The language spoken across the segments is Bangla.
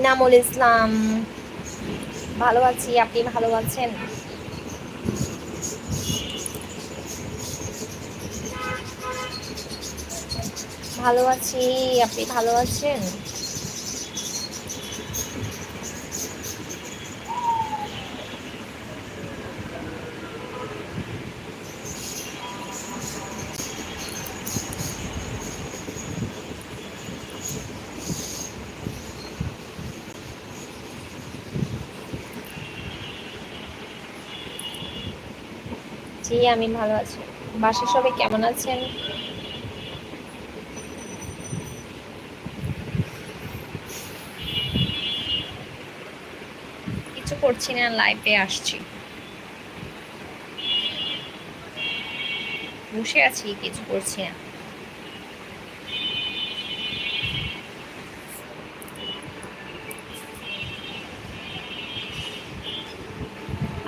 ইনামুল ইসলাম। ভালো আছি আপনি ভালো আছেন? ভালো আছি আপনি ভালো আছেন? জি আমি ভালো আছি। বাসার সবাই কেমন আছেন? কিছু করছি না লাইভে আসছি। বসে আছি, কিছু করছি না।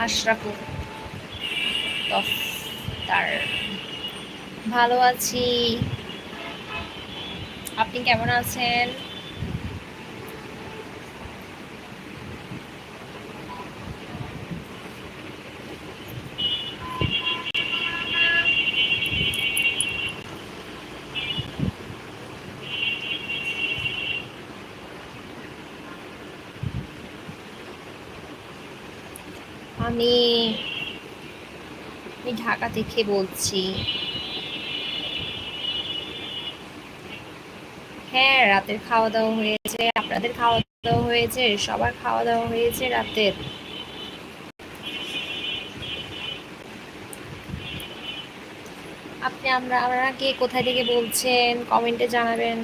আশরাফুল। তার। ভালো আছি। আপনি কেমন আছেন? আমি আমি ঢাকা থেকে বলছি। হ্যাঁ রাতের খাওয়া দাওয়া হয়েছে, আপনাদের খাওয়া দাওয়া হয়েছে, সবার খাওয়া দাওয়া হয়েছে রাতের। আপনি আমরা, আপনারা কে কোথায় থেকে বলছেন? কমেন্টে জানাবেন।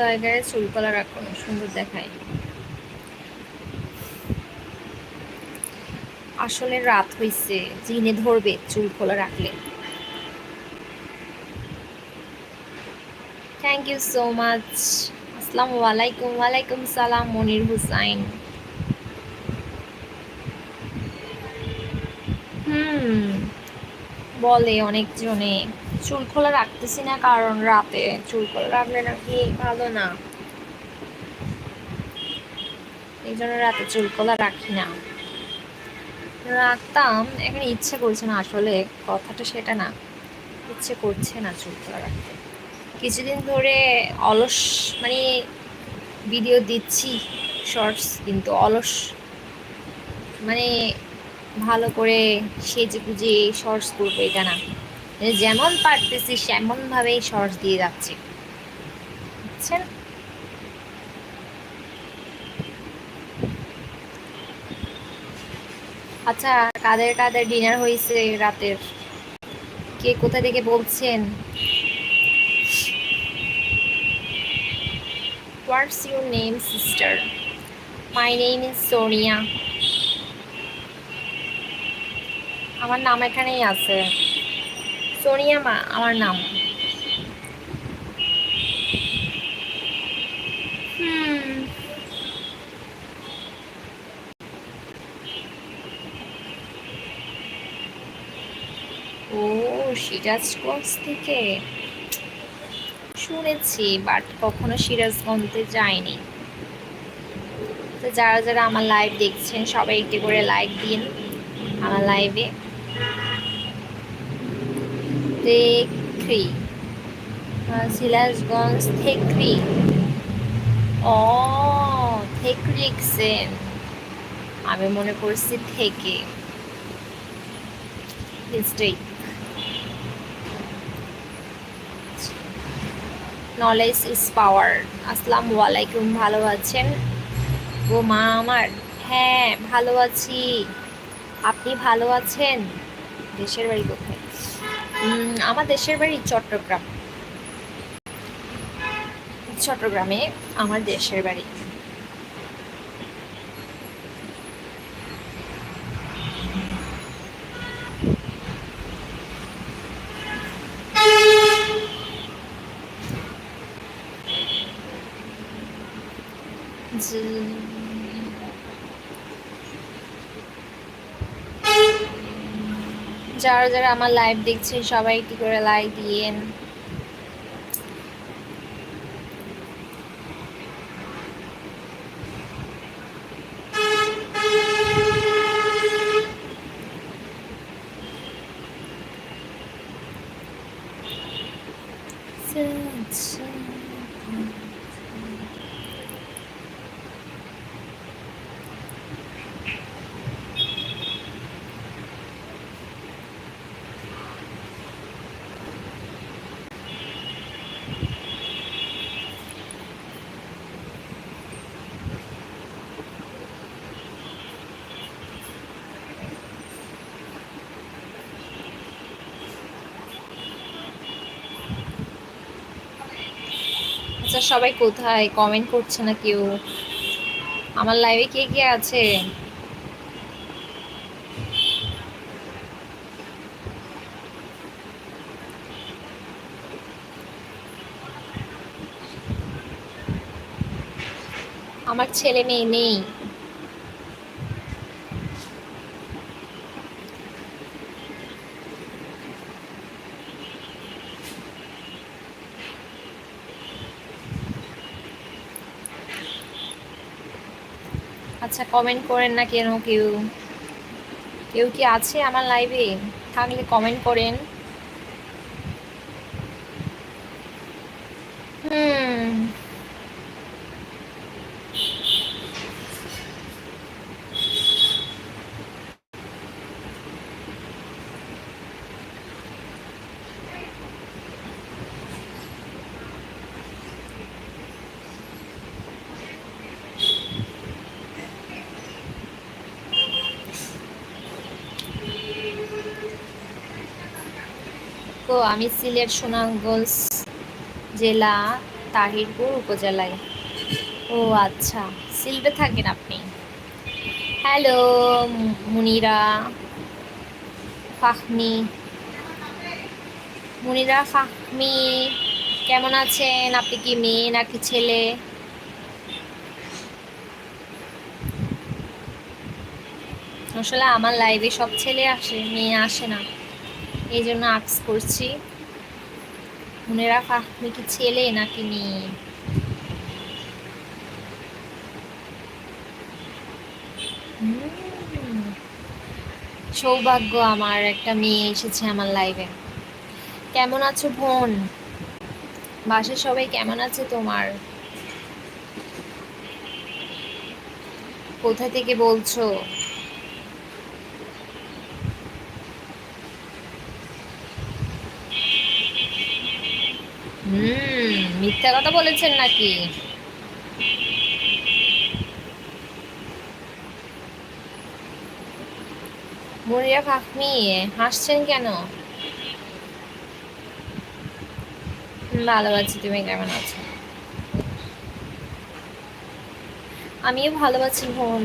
করে চুল কলা রাখুন সুন্দর দেখায়। আসলে রাত হয়েছে জিনে ধরবে চুল খোলা রাখলে। থ্যাংক ইউ সো মাচ আসসালামু আলাইকুম, ওয়ালাইকুম সালাম, মনির হুসাইন হুম বলে অনেকজনে। চুল খোলা রাখতেছি না কারণ রাতে চুল খোলা রাখলে নাকি ভালো না। এই জন্য রাতে চুল খোলা রাখি না। রাখতাম, এখন ইচ্ছে করছে না আসলে। কথাটা সেটা না। ইচ্ছে করছে না চুল খোলা রাখতে। কিছুদিন ধরে অলস মানে ভিডিও দিচ্ছি শর্টস কিন্তু অলস। মানে ভালো করে সেজে গুজে শর্টস করব এটা না। মানে যেমন পারতেছি সেমন সেমনভাবেই শর্টস দিয়ে যাচ্ছে। বুঝছেন? আচ্ছা কাদের কাদের ডিনার হয়েছে রাতের? কে কোথা থেকে বলছেন? What's your name sister my name is Sonia আমার নাম এখানেই আছে। সোনিয়া মা, আমার নাম। ও সিরাজগঞ্জ থেকে। শুনেছি বাট কখনো সিরাজগঞ্জে যাইনি। তো যারা যারা আমার লাইভ দেখছেন সবাই একটি করে লাইক দিন আমার লাইভে থেক্রি সিরাজগঞ্জ থেক্রি। ও থেক্রি লিখছেন আমি মনে করছি থেকে। নলেজ ইজ পাওয়ার আসসালামু আলাইকুম, ভালো আছেন? ও মা আমার। হ্যাঁ ভালো আছি। আপনি ভালো আছেন? দেশের বাড়ি কোথায়? আমার দেশের বাড়ি চট্টগ্রাম। চট্টগ্রামে আমার দেশের বাড়ি জি- যারা যারা আমার লাইভ দেখছেন সবাই একটি করে লাইক দিয়েন? আচ্ছা সবাই কোথায়? কমেন্ট করছে না কেউ? আমার লাইভে কে কে আছে? আমার ছেলে মেয়ে নেই। আচ্ছা কমেন্ট করেন না কেন কেউ? কেউ কি আছে আমার লাইভে থাকলে কমেন্ট করেন। আমি সিলেট সুনামগঞ্জ জেলা তাহিরপুর উপজেলায়। ও আচ্ছা সিলেটে থাকেন আপনি? হ্যালো, মুনিরা, ফাহমি। মুনিরা, ফাহমি, কেমন আছেন? আপনি কি মেয়ে নাকি ছেলে? আসলে আমার লাইভে সব ছেলে আসে, মেয়ে আসে না। এই জন্য আক্স করছি। মুনেরা ফাহমি কি ছেলে নাকি মেয়ে? সৌভাগ্য আমার, একটা মেয়ে এসেছে আমার লাইভে কেমন আছো বোন? বাসার সবাই কেমন আছে তোমার? কোথা থেকে বলছো? হুম, মিথ্যা কথা বলেছেন নাকি? মরিয়া ফাহমি হাসছেন কেন? ভালো আছি তুমি কেমন আছো? আমিও ভালো আছি বোন।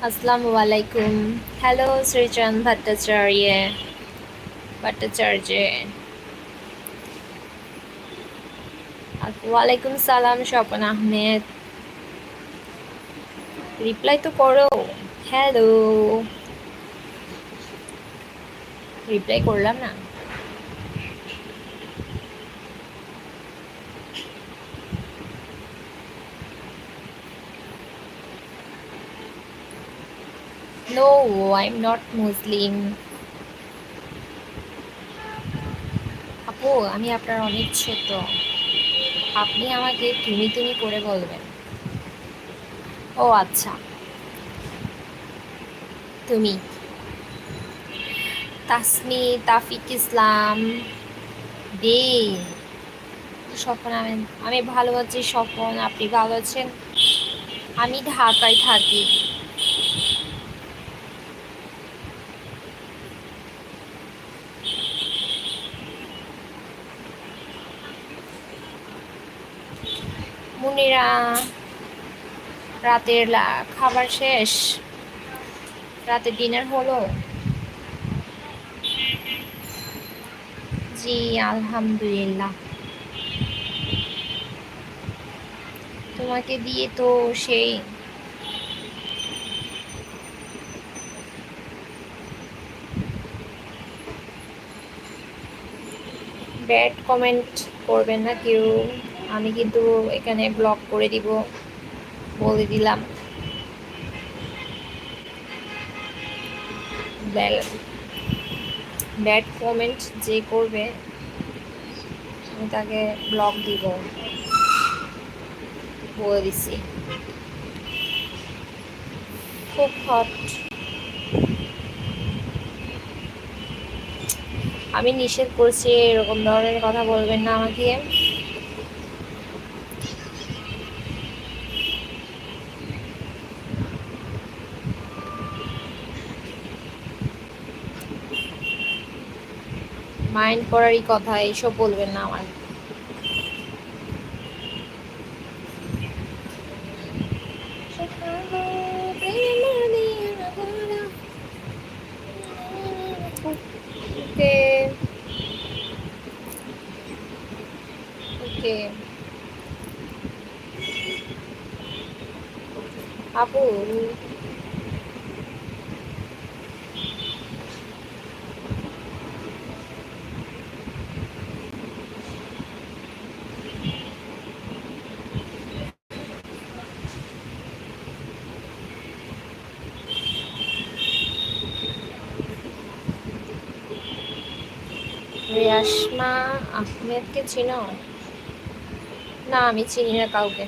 আসসালামু আলাইকুম হ্যালো শ্রীচন্দ ভট্টাচার্য ভট্টাচার্য ওয়ালাইকুম সালাম স্বপন আহমেদ রিপ্লাই তো করো হ্যালো রিপ্লাই করলাম না আই এম নট মুসলিম আপু, আমি আপনার অনেক ছোট। আপনি আমাকে তুমি তুমি করে বলবেন। ও আচ্ছা। তুমি। তাসমি, তাফিক ইসলাম। দে স্বপন? আমি আমি ভালো আছি, স্বপন। আপনি ভালো আছেন? আমি ঢাকায় থাকি। মুনিরা, রাতের খাবার শেষ রাতে ডিনার হলো। জি, আলহামদুলিল্লাহ। তোমাকে দিয়ে তো সেই ব্যাড কমেন্ট করবেন না কেউ। আমি কিন্তু এখানে ব্লক করে দিব, বলে দিলাম। ব্যাড কমেন্ট যে করবে, আমি তাকে ব্লক দিব, বলে দিছি। খুব হট আমি নিষেধ করছি, এরকম ধরনের কথা বলবেন না আমাকে। মাইন্ড করারই কথা এইসব বলবেন না আমার। আপু রেশমা আহমেদকে চিনো? না আমি চিনি না কাউকে।